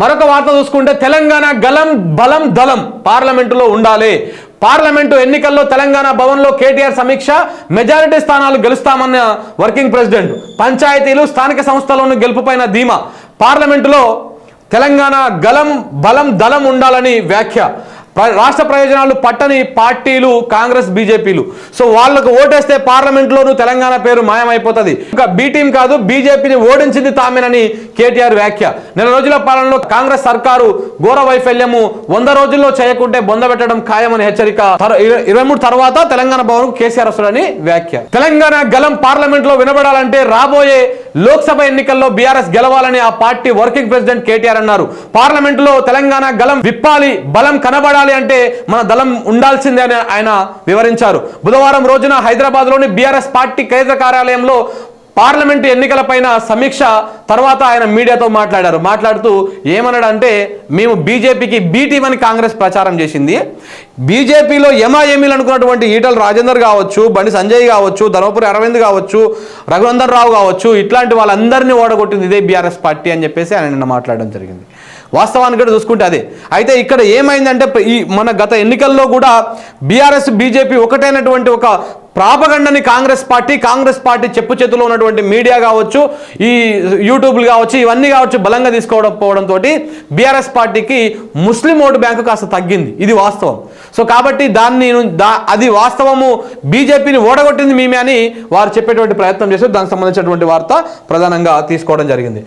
మరొక వార్త చూసుకుంటే తెలంగాణ గలం బలం దళం పార్లమెంటులో ఉండాలి. పార్లమెంటు ఎన్నికల్లో తెలంగాణ భవన్లో కేటీఆర్ సమీక్ష మెజారిటీ స్థానాలు గెలుస్తామన్న వర్కింగ్ ప్రెసిడెంట్ పంచాయతీలు స్థానిక సంస్థలను గెలుపుపైన ధీమా. పార్లమెంటులో తెలంగాణ గలం బలం దళం ఉండాలని వ్యాఖ్య. రాష్ట్ర ప్రయోజనాలు పట్టని పార్టీలు కాంగ్రెస్ బీజేపీలు. సో వాళ్ళకు ఓటేస్తే పార్లమెంట్లోనూ తెలంగాణ పేరు మాయమైపోతుంది. ఇంకా బీటీం కాదు బీజేపీని ఓడించింది తామేనని కేటీఆర్ వ్యాఖ్య. నెల రోజుల పాలనలో కాంగ్రెస్ సర్కారు ఘోర వైఫల్యము. వంద రోజుల్లో చేయకుంటే బొందబెట్టడం ఖాయమని హెచ్చరిక. ఇరవై మూడు తర్వాత తెలంగాణ భవన్ కేసీఆర్ వస్తాడని వ్యాఖ్య. తెలంగాణ గలం పార్లమెంట్లో వినబడాలంటే రాబోయే లోక్సభ ఎన్నికల్లో బీఆర్ఎస్ గెలవాలని ఆ పార్టీ వర్కింగ్ ప్రెసిడెంట్ కేటీఆర్ అన్నారు. పార్లమెంట్లో తెలంగాణ గలం విప్పాలి బలం కనబడాలి అంటే మన దళం ఉండాల్సిందే అని ఆయన వివరించారు. బుధవారం రోజున హైదరాబాద్లోని బీఆర్ఎస్ పార్టీ కేంద్ర కార్యాలయంలో పార్లమెంటు ఎన్నికలపైన సమీక్ష తర్వాత ఆయన మీడియాతో మాట్లాడారు. మాట్లాడుతూ ఏమన్నాడంటే మేము బీజేపీకి బీటీ అని కాంగ్రెస్ ప్రచారం చేసింది. బీజేపీలో ఎమాఎమీలు అనుకున్నటువంటి ఈటల రాజేందర్ కావచ్చు బండి సంజయ్ కావచ్చు ధర్మపురి అరవింద్ కావచ్చు రఘునందన్ రావు కావచ్చు ఇట్లాంటి వాళ్ళందరినీ ఓడగొట్టింది ఇదే బీఆర్ఎస్ పార్టీ అని చెప్పేసి ఆయన నిన్న మాట్లాడడం జరిగింది. వాస్తవానికి కూడా చూసుకుంటే అదే. అయితే ఇక్కడ ఏమైందంటే ఈ మన గత ఎన్నికల్లో కూడా బీఆర్ఎస్ బీజేపీ ఒకటైనటువంటి ఒక ప్రాపగండని కాంగ్రెస్ పార్టీ కాంగ్రెస్ పార్టీ చెప్పు చేతిలో ఉన్నటువంటి మీడియా కావచ్చు ఈ యూట్యూబ్లు కావచ్చు ఇవన్నీ కావచ్చు బలంగా తీసుకోవడం పోవడంతో బీఆర్ఎస్ పార్టీకి ముస్లిం ఓటు బ్యాంకు కాస్త తగ్గింది. ఇది వాస్తవం. సో కాబట్టి దాన్ని దా అది వాస్తవము. బీజేపీని ఓడగొట్టింది మేమే అని వారు చెప్పేటువంటి ప్రయత్నం చేసి దానికి సంబంధించినటువంటి వార్త ప్రధానంగా తీసుకోవడం జరిగింది.